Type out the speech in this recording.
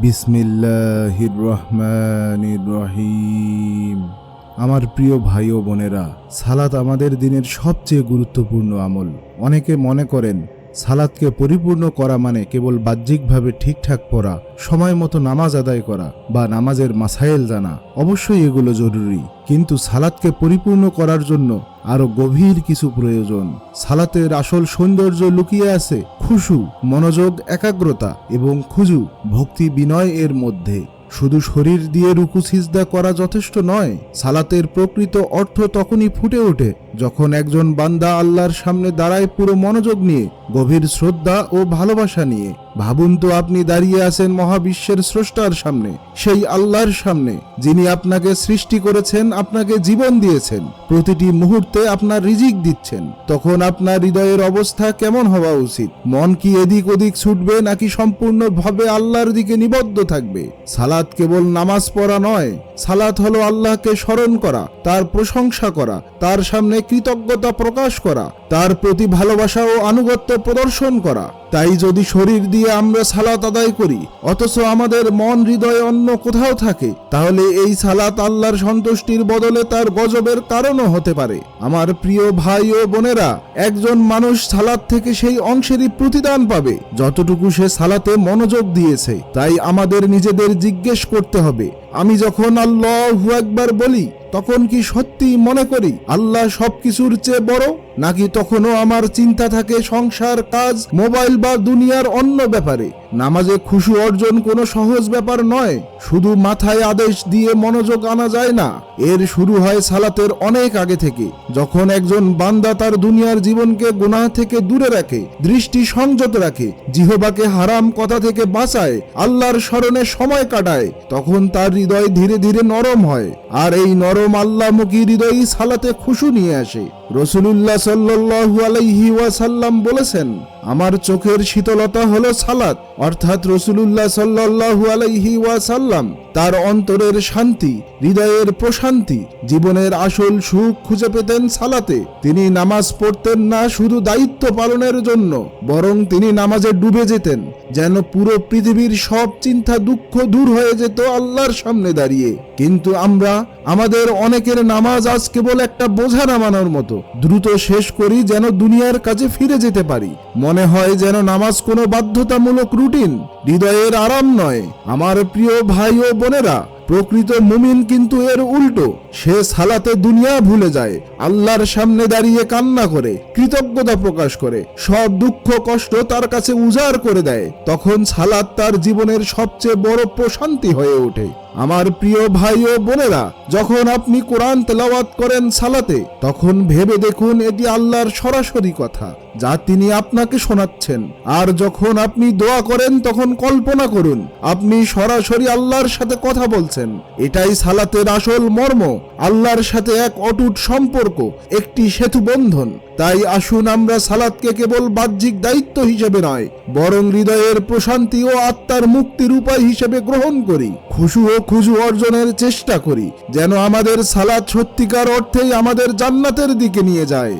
বিসমিল্লাহির রহমানির রহিম। আমার প্রিয় ভাই ও বোনেরা, সালাত আমাদের দিনের সবচেয়ে গুরুত্বপূর্ণ আমল। অনেকে মনে করেন সালাদকে পরিপূর্ণ করা মানে কেবল বাহ্যিকভাবে ঠিকঠাক পড়া, সময় মতো নামাজ আদায় করা বা নামাজের মাসাইল জানা। অবশ্যই এগুলো জরুরি, কিন্তু সালাদকে পরিপূর্ণ করার জন্য আরও গভীর কিছু প্রয়োজন। সালাতের আসল সৌন্দর্য লুকিয়ে আছে খুশু, মনোযোগ, একাগ্রতা এবং খুজু ভক্তি বিনয় এর মধ্যে। শুধু শরীর দিয়ে রুকু সিজদা করা যথেষ্ট নয়, সালাতের প্রকৃত অর্থ তখনই ফুটে ওঠে যখন একজন বান্দা আল্লাহর সামনে দাঁড়ায় পুরো মনোযোগ নিয়ে, গভীর শ্রদ্ধা ও ভালোবাসা নিয়ে। ভাবুন তো আপনি দাঁড়িয়ে আছেন মহাবিশ্বের স্রষ্টার সামনে, সেই আল্লাহর সামনে, যিনি আপনাকে সৃষ্টি করেছেন, আপনাকে জীবন দিয়েছেন। প্রতিটি মুহূর্তে আপনার রিজিক দিচ্ছেন। তখন আপনার হৃদয়ের অবস্থা কেমন হওয়া উচিত? মন কি এদিক ওদিক ছুটবে, নাকি সম্পূর্ণভাবে আল্লাহর দিকে নিবদ্ধ থাকবে? সালাত কেবল নামাজ পড়া নয়, সালাত হলো আল্লাহকে স্মরণ করা, তার প্রশংসা করা, তার সামনে কৃতজ্ঞতা প্রকাশ করা, তার প্রতি ভালোবাসা ও আনুগত্য প্রদর্শন করা। তাই যদি শরীর দিয়ে আমরা সালাত আদায় করি, অথচ আমাদের মন হৃদয় অন্য কোথাও থাকে, তাহলে এই সালাত আল্লাহর সন্তুষ্টির বদলে তার গজবের কারণও হতে পারে। আমার প্রিয় ভাই ও বোনেরা, একজন মানুষ সালাত থেকে সেই অংশেরই প্রতিদান পাবে। যতটুকু সে সালাতে মনোযোগ দিয়েছে, তাই আমাদের নিজেদের জিজ্ঞেস করতে হবে। আমি যখন আল্লাহ একবার বলি, তখন কি সত্যি মনে করি, আল্লাহ সবকিছুর চেয়ে বড়? নাকি তখনও আমার চিন্তা থাকে সংসার, কাজ, মোবাইল বা দুনিয়ার অন্য ব্যাপারে? নামাজে খুশু অর্জন কোনো সহজ ব্যাপার নয়। শুধু মাথায় আদেশ দিয়ে মনোযোগ আনা যায় না। এর শুরু হয় সালাতের অনেক আগে থেকে। যখন একজন বান্দা তার দুনিয়ার জীবনকে গুনাহ থেকে দূরে রাখে, দৃষ্টি সংযত রাখে, জিহবাকে হারাম কথা থেকে বাঁচায়, আল্লাহর স্মরণে সময় কাটায়, তখন তার হৃদয় ধীরে ধীরে নরম হয়। আর এই নরম আল্লাহমুখী হৃদয়ই সালাতে খুশু নিয়ে আসে। রসুলুল্লাহ সাল্লু আলাইহি ওয়াসাল্লাম বলেছেন, আমার চোখের শীতলতা হলো সালাত। অর্থাৎ রসুলুল্লাহ সাল্লাহু আলাইহি ওয়াসাল্লাম তার অন্তরের শান্তি, হৃদয়ের প্রশান্তি, জীবনের আসল সুখ খুঁজে পেতেন সালাতে। তিনি নামাজ পড়তেন না শুধু দায়িত্ব পালনের জন্য, বরং তিনি নামাজে ডুবে যেতেন, যেন পুরো পৃথিবীর সব চিন্তা দুঃখ দূর হয়ে যেত আল্লাহর সামনে দাঁড়িয়ে। কিন্তু আমরা, আমাদের অনেকের নামাজ আজ কেবল একটা বোঝা নামানোর মতো। দ্রুত শেষ করি যেন দুনিয়ার কাছে ফিরে যেতে পারি। মনে হয় যেন নামাজ কোনো বাধ্যতামূলক রুটিন, হৃদয়ের আরাম নয়। আমার প্রিয় ভাই ও বোনেরা, প্রকৃত মুমিন কিন্তু এর উল্টো। সে সালাতে দুনিয়া ভুলে যায়, আল্লাহর সামনে দাঁড়িয়ে কান্না করে, কৃতজ্ঞতা প্রকাশ করে, সব দুঃখ কষ্ট তার কাছে উজাড় করে দেয়। তখন সালাত তার জীবনের সবচেয়ে বড় প্রশান্তি হয়ে ওঠে। আমার প্রিয় ভাই ও বোনেরা, যখন আপনি কোরআন তেলাওয়াত করেন সালাতে, তখন ভেবে দেখুন এটি আল্লাহর সরাসরি কথা, যা তিনি আপনাকে শোনাচ্ছেন। আর যখন আপনি দোয়া করেন, তখন কল্পনা করুন, আপনি সরাসরি আল্লাহর সাথে কথা বলছেন। এটাই সালাতের আসল মর্ম, আল্লাহর সাথে এক অটুট সম্পর্ক, একটি সেতু বন্ধন। তাই আসুন আমরা সালাদকে কেবল বাহ্যিক দায়িত্ব হিসেবে নয়, বরং হৃদয়ের প্রশান্তি ও আত্মার মুক্তির উপায় হিসেবে গ্রহণ করি। খুশু ও খুজু অর্জনের চেষ্টা করি যেন আমাদের সালাদ সত্যিকার অর্থেই আমাদের জান্নাতের দিকে নিয়ে যায়।